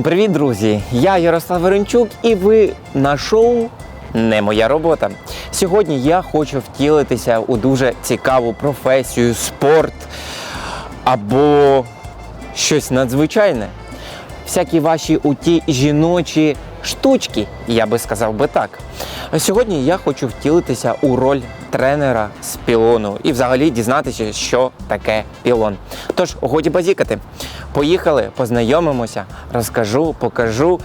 Всім привіт, друзі! Я Ярослав Веренчук, і ви на шоу Не моя робота. Сьогодні я хочу втілитися у дуже цікаву професію, спорт або щось надзвичайне. Всякі ваші уті жіночі штучки, я би сказав би так. Сьогодні я хочу втілитися у роль тренера з пілону і взагалі дізнатися, що таке пілон. Тож, годі базікати. Поїхали, познайомимося, розкажу, покажу,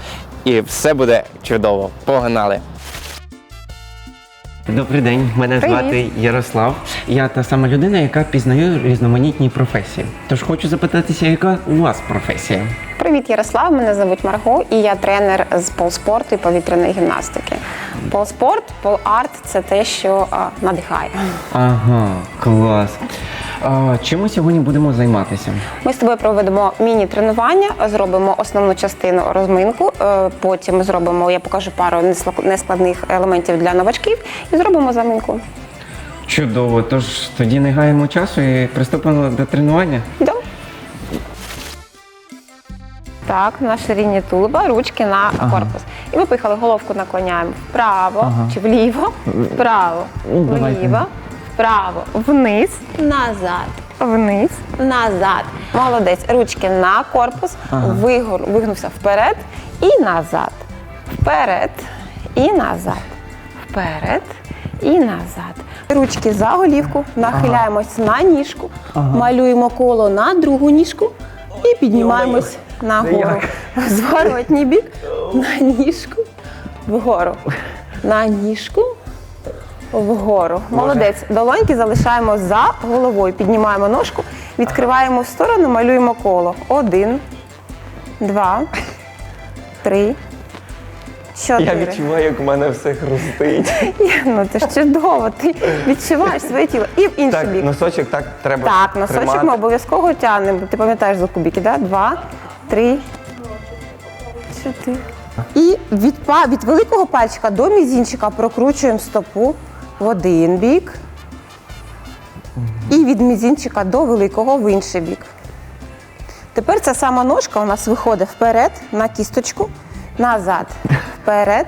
і все буде чудово. Погнали! Добрий день, мене Привіт. звати Ярослав. Я та сама людина, яка пізнає різноманітні професії. Тож хочу запитатися, яка у вас професія? Привіт, Ярослав. Мене звуть Марго, і я тренер з полспорту і повітряної гімнастики. Полспорт, поларт це те, що а, надихає. Ага, клас. А, чим ми сьогодні будемо займатися? Ми з тобою проведемо міні-тренування, зробимо основну частину розминку. е, Потім зробимо, я покажу пару нескладних елементів для новачків і зробимо заминку. Чудово, тож тоді не гаємо часу і приступимо до тренування. Йдемо. Так, на ширині тулуба, ручки на корпус. І ми поїхали, головку наклоняємо вправо Ага. чи вліво, вправо, Ну, вліво, вправо, вниз, назад, вниз, назад. Молодець. Ручки на корпус, Ага. вигор, вигнувся вперед і назад. Вперед і назад. Вперед і назад. Ручки за голівку, нахиляємось на ніжку, малюємо коло на другу ніжку і піднімаємось нагору. як? Зворотній бік, на ніжку, вгору. На ніжку, вгору. Молодець. Долоньки залишаємо за головою. Піднімаємо ножку, відкриваємо в сторону, малюємо коло. Один, два, три. Чотири. як у мене все хрустить. Ну це ж чудово. Ти відчуваєш своє тіло. І в інший бік. носочок так треба. Так, носочок ми обов'язково тягнемо. Ти пам'ятаєш за кубики, да? Два, три, чотири. І від, па- від великого пальчика до мізінчика прокручуємо стопу в один бік. І від мізінчика до великого в інший бік. Тепер ця сама ножка у нас виходить вперед на кісточку, назад, вперед,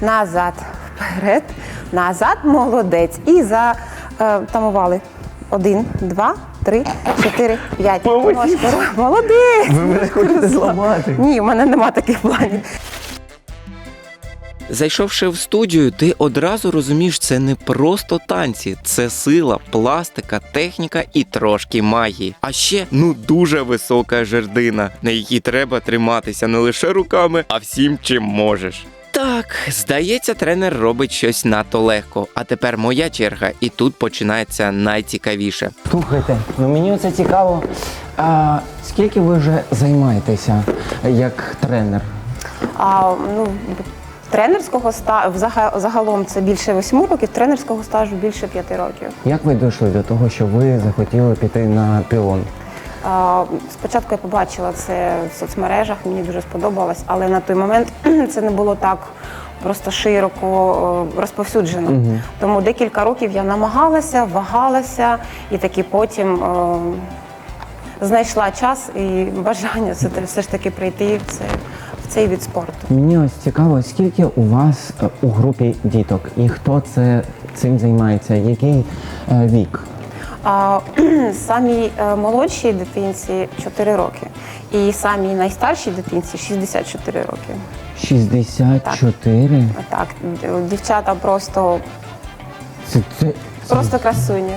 назад, вперед, назад, молодець. І затамували. Один, два, три, чотири, п'ять. Молодець! Ви мене хочете зламати. Ні, у мене нема таких планів. Зайшовши в студію, ти одразу розумієш, це не просто танці, це сила, пластика, техніка і трошки магії. А ще ну дуже висока жердина, на якій треба триматися не лише руками, а всім чим можеш. Так, здається, тренер робить щось надто легко. А тепер моя черга, і тут починається найцікавіше. Слухайте, ну мені це цікаво. А скільки ви вже займаєтеся як тренер? А, ну, тренерського ста взага- загалом це більше восьми років, тренерського стажу більше п'яти років. Як ви дійшли до того, що ви захотіли піти на пілон? Спочатку я побачила це в соцмережах, мені дуже сподобалось, але на той момент це не було так просто широко розповсюджено. Тому декілька років я намагалася, вагалася і таки потім е, знайшла час і бажання все, все ж таки прийти в, це, цей від спорту. Мені ось цікаво, скільки у вас е, у групі діток і хто це цим займається? Який е, вік? А самій е, молодшій дитинці 4 роки, і самій найстаршій дитинці 64 роки. 64? Так, д- дівчата просто, Це, це, це просто красуні.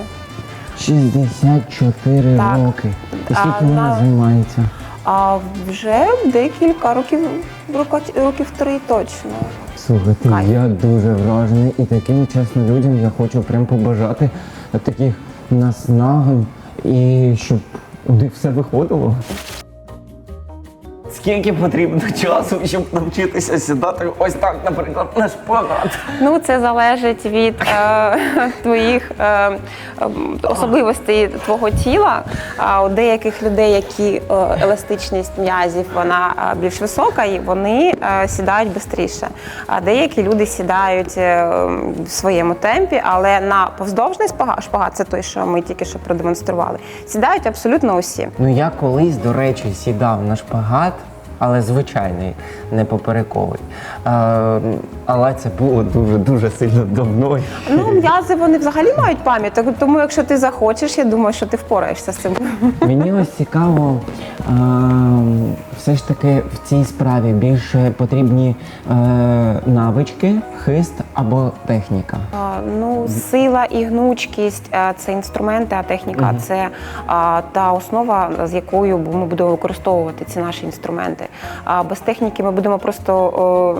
64 Так. роки. І А вона на- займається? А вже декілька років, років три точно. Слухайте, Кайф. я дуже вражений і таким чесно людям я хочу прям побажати таких наснагань і щоб у них все виходило. Скільки потрібно часу, щоб навчитися сідати ось так, наприклад, на шпагат? Ну, це залежить від е, твоїх е, е, особливостей твого тіла. А у деяких людей, які е, еластичність м'язів, вона е, більш висока, і вони е, сідають швидше. А деякі люди сідають е, в своєму темпі, але на повздовжний спага- шпагат, це той, що ми тільки що продемонстрували, сідають абсолютно усі. Ну я колись, до речі, сідав на шпагат але звичайний, не поперековий. Е, але це було дуже дуже сильно давно. Ну, м'язи вони взагалі мають пам'ять, тому якщо ти захочеш, я думаю, що ти впораєшся з цим. Мені ось цікаво, е, все ж таки в цій справі більше потрібні е, навички, хист або техніка. А, Ну, сила і гнучкість е, це інструменти, а техніка це а, та основа, з якою ми будемо використовувати ці наші інструменти. А без техніки ми будемо просто. о,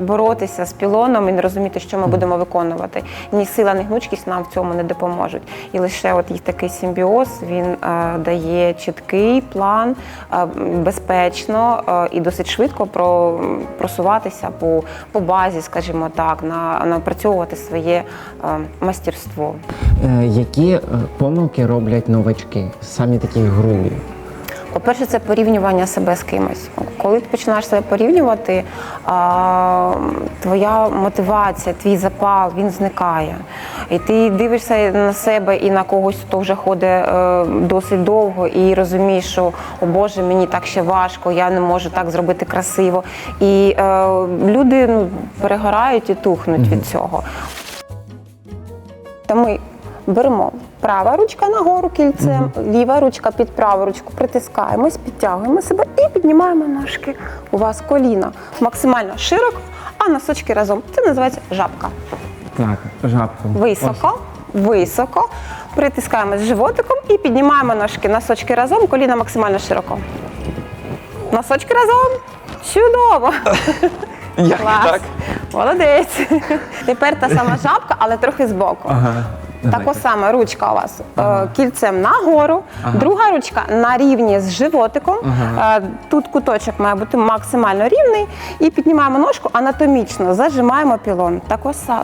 Боротися з пілоном і не розуміти, що ми будемо виконувати. Ні сила, ні гнучкість нам в цьому не допоможуть. І лише от їх такий симбіоз він е, дає чіткий план, е, безпечно е, і досить швидко про, просуватися по, по базі, скажімо так, на, напрацьовувати своє е, мастерство. Е, які е, помилки роблять новачки, самі такі грубі? По-перше, це порівнювання себе з кимось. Коли ти починаєш себе порівнювати, твоя мотивація, твій запал він зникає. І ти дивишся на себе і на когось, хто вже ходить е, досить довго, і розумієш, що о Боже, мені так ще важко, я не можу так зробити красиво. І е, люди ну, перегорають і тухнуть від цього. Та ми беремо права ручка нагору кільцем, ліва ручка під праву ручку притискаємось, підтягуємо себе і піднімаємо ножки. У вас коліна максимально широко, а носочки разом. Це називається жабка. Так, жабку. Високо, високо. Притискаємось животиком і піднімаємо ножки. Носочки разом, коліна максимально широко. Носочки разом. Чудово! Як Клас. так? Молодець. Тепер та сама жабка, але трохи збоку. Ага. Так саме ручка у вас ага. кільцем нагору, друга ручка на рівні з животиком. Ага. Тут куточок має бути максимально рівний. І піднімаємо ножку анатомічно, зажимаємо пілон. Так,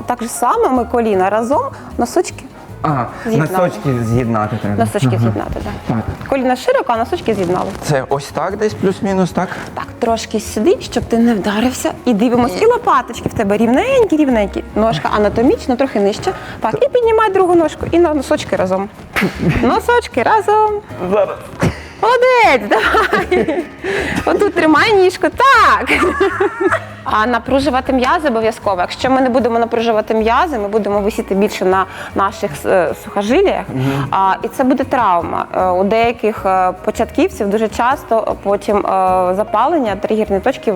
так само ми коліна разом, носочки, А, З'єднали. носочки з'єднати треба. носочки з'єднати. так. Так. Коліна широко, а носочки з'єднали. Це ось так, десь плюс-мінус, так? Так, трошки сюди, щоб ти не вдарився. І дивимось, і лопаточки в тебе рівненькі, рівненькі. Ножка анатомічно, трохи нижче. Так, і піднімай другу ножку, і на носочки разом. Носочки разом. Зараз. Молодець, давай. Отут тримай ніжку. Так. А напружувати м'язи обов'язково. Якщо ми не будемо напружувати м'язи, ми будемо висіти більше на наших е, сухожиліях, а, і це буде травма. Е, У деяких е, початківців дуже часто потім е, запалення, тригерні точки,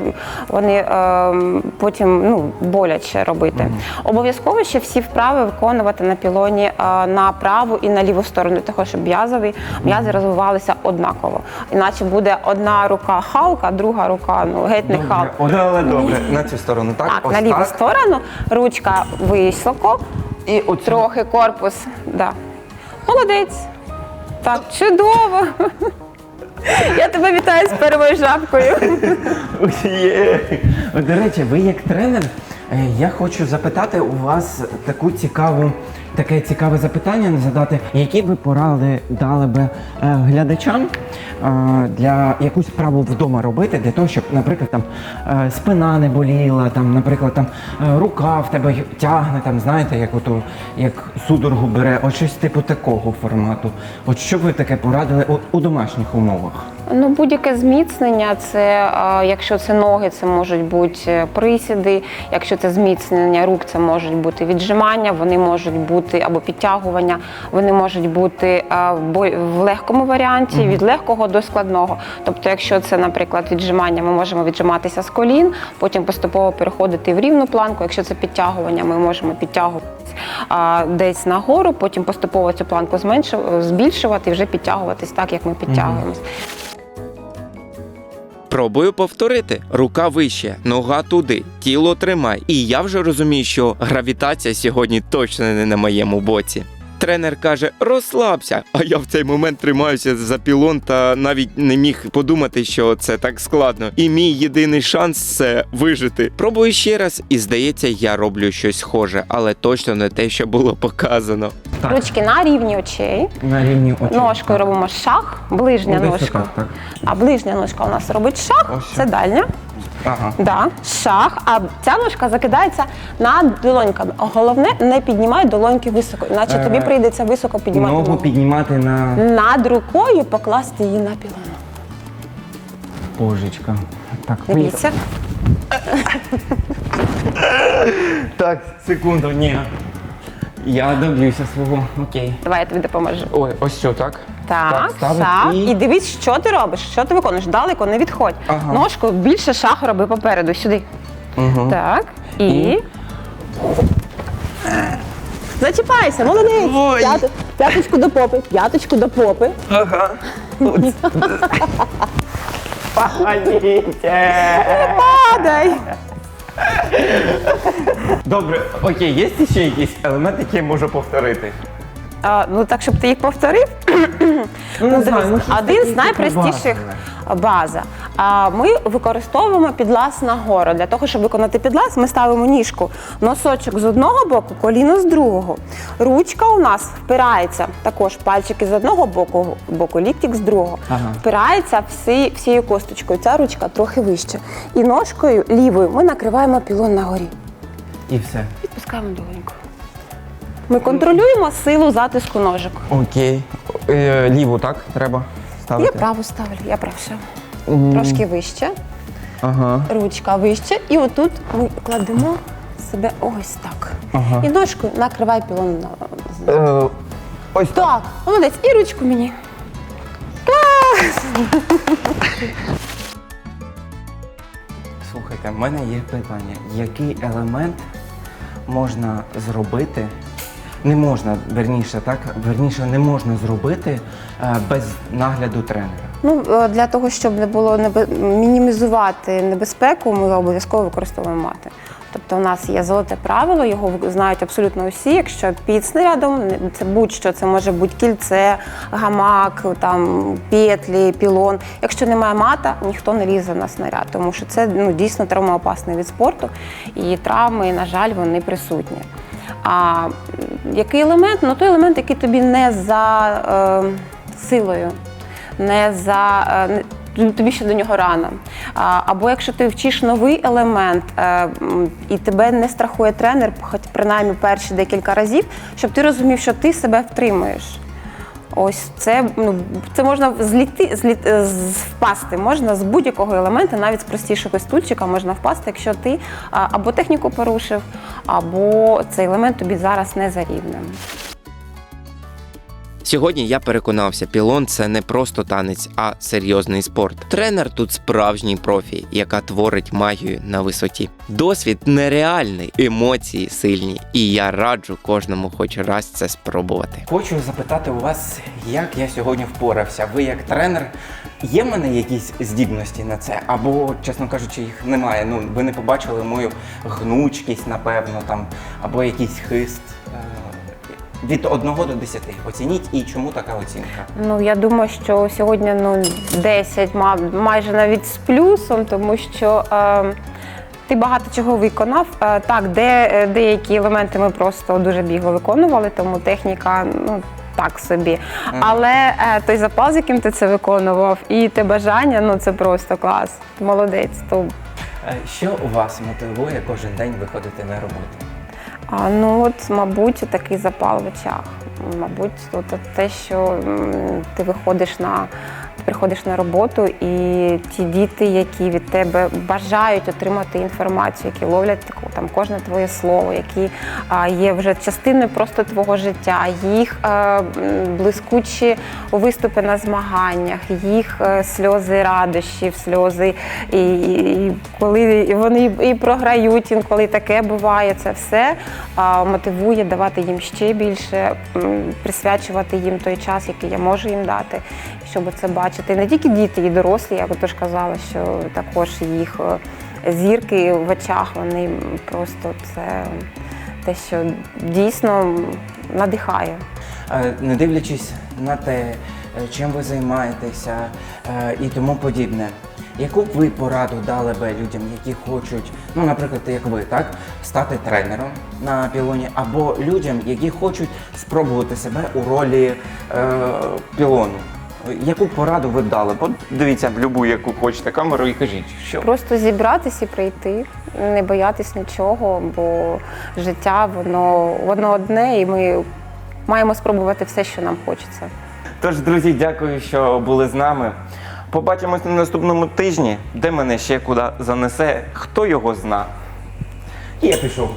вони е, потім ну, боляче робити. Обов'язково ще всі вправи виконувати на пілоні е, на праву і на ліву сторону, для того, щоб м'язові м'язи розвивалися однаково. Іначе буде одна рука халка, друга рука ну геть не халка. Добре, але добре. На цю сторону, так? Так, ось на ліву так. сторону, ручка високо, І оцю. трохи корпус. Да. Молодець. Так, чудово. Я тебе вітаю з первою жабкою. Є. До речі, ви як тренер, е, я хочу запитати у вас таку цікаву, таке цікаве запитання задати, які ви поради дали би е, глядачам е, для якусь справу вдома робити, для того, щоб, наприклад, там е, спина не боліла, там, наприклад, там рука в тебе тягне, там, знаєте, як ото, як судорогу бере, от щось типу такого формату. От що ви таке порадили у, у домашніх умовах? Ну, будь-яке зміцнення, це якщо це ноги, це можуть бути присіди. Якщо це зміцнення рук, це можуть бути віджимання, вони можуть бути або підтягування, вони можуть бути в легкому варіанті, від легкого до складного. Тобто, якщо це, наприклад, віджимання, ми можемо віджиматися з колін, потім поступово переходити в рівну планку. Якщо це підтягування, ми можемо підтягуватися десь нагору, потім поступово цю планку зменшу- збільшувати і вже підтягуватись так, як ми підтягуємось. Пробую повторити. Рука вище, нога туди, тіло тримай. І я вже розумію, що гравітація сьогодні точно не на моєму боці. Тренер каже: розслабся. А я в цей момент тримаюся за пілон та навіть не міг подумати, що це так складно. І мій єдиний шанс це вижити. Пробую ще раз, і здається, я роблю щось схоже, але точно не те, що було показано. Так. Ручки на рівні очей. На рівні очей. Ножкою робимо шаг, ближня Ну, ножка. отак, так. А ближня ножка у нас робить шаг, Ось це дальня. Ага. Да, шаг, а ця ножка закидається над долоньками. Головне, не піднімай долоньки високо, іначе Е, тобі прийдеться високо піднімати Ногу ногу. піднімати на. Над рукою покласти її на пілон. Божечка. Так, Дивіться. Так, секунду, ні. Я доб'юся свого. Окей. Давай я тобі допоможу. Ой, ось що, так? Так, ставиш так. і... І дивись, що ти робиш, що ти виконуєш. Далеко не відходь. Ага. Ножку більше шаг роби попереду, сюди. Угу. Так. І. І? Зачіпайся, молодець. Ой. П'яточку до попи, п'яточку до попи. Ага. Падай. Добре, окей, є ще якісь елементи, які я можу повторити? А, ну так, щоб ти їх повторив. Ну, не Ну, знаю, ну, щось один таке, з найпростіших базове. база. А ми використовуємо підлаз нагору. Для того, щоб виконати підлаз, ми ставимо ніжку носочок з одного боку, коліно з другого. Ручка у нас впирається також пальчики з одного боку, боку ліктик з другого. Ага. Впирається всі, всією косточкою. Ця ручка трохи вище. І ножкою лівою ми накриваємо пілон на горі. І все. Відпускаємо долоньку. Ми контролюємо силу затиску ножок. Окей. Е, ліву, так? Треба ставити? Я праву ставлю, я правша. М, Трошки вище, Ага. ручка вище, і отут ми кладемо себе ось так. Ага. І ножкою накривай пілон на Е, ось так. так. Молодець, і ручку мені. Слухайте, в мене є питання. Який елемент можна зробити? Не можна, верніше, так? Верніше, не можна зробити е, без нагляду тренера. Ну е, для того, щоб не було мінімізувати небезпеку, ми обов'язково використовуємо мати. Тобто у нас є золоте правило, його знають абсолютно усі. Якщо під снарядом, це будь-що, це може бути кільце, гамак, там петлі, пілон. Якщо немає мата, ніхто не лізе на снаряд, тому що це ну, дійсно травмоопасний від спорту, і травми, на жаль, вони присутні. А який елемент? Ну той елемент, який тобі не за е, силою не за е, тобі ще до нього рано. Або якщо ти вчиш новий елемент е, і тебе не страхує тренер, хоч принаймні перші декілька разів, щоб ти розумів, що ти себе втримуєш. Ось це ну це можна зліти, зліт, е, впасти. Можна з будь-якого елемента, навіть з простішого стульчика можна впасти, якщо ти або техніку порушив, або цей елемент тобі зараз не за рівнем. Сьогодні я переконався, пілон це не просто танець, а серйозний спорт. Тренер тут справжній профі, яка творить магію на висоті. Досвід нереальний, емоції сильні, і я раджу кожному хоч раз це спробувати. Хочу запитати у вас, як я сьогодні впорався. Ви як тренер, є в мене якісь здібності на це? Або, чесно кажучи, їх немає. Ну, ви не побачили мою гнучкість, напевно, там, або якийсь хист. Від 1 до 10. Оцініть і чому така оцінка? Ну я думаю, що сьогодні ну 10, ма- майже навіть з плюсом, тому що е, ти багато чого виконав. Е, так, де е, деякі елементи ми просто дуже бігло виконували, тому техніка ну. Так собі, але е, той запал, з яким ти це виконував, і те бажання, ну це просто клас. Молодець. То Що вас мотивує кожен день виходити на роботу? А, ну от, мабуть, такий запал в очах. Мабуть, от, те, що ти виходиш на приходиш на роботу, і ті діти, які від тебе бажають отримати інформацію, які ловлять таку там кожне твоє слово, які а, є вже частиною просто твого життя, їх е, м, блискучі виступи на змаганнях, їх е, сльози радощів, сльози, і, і коли вони і програють, інколи таке буває, це все а, мотивує давати їм ще більше, присвячувати їм той час, який я можу їм дати, щоб це бачити. І не тільки діти, і дорослі, я теж казала, що також їх е, зірки в очах, вони просто це те, що дійсно надихає. Е, Не дивлячись на те, е, чим ви займаєтеся і тому подібне. Яку б ви пораду дали би людям, які хочуть, ну, наприклад, як ви, так, стати тренером на пілоні, або людям, які хочуть спробувати себе у ролі е, пілону? Яку пораду ви дали? От дивіться в будь-яку яку хочете камеру і кажіть, що Просто зібратися і прийти, не боятись нічого, бо життя воно, воно одне, і ми маємо спробувати все, що нам хочеться. Тож, друзі, дякую, що були з нами. Побачимось на наступному тижні, де мене ще куди занесе, хто його зна. І я пішов.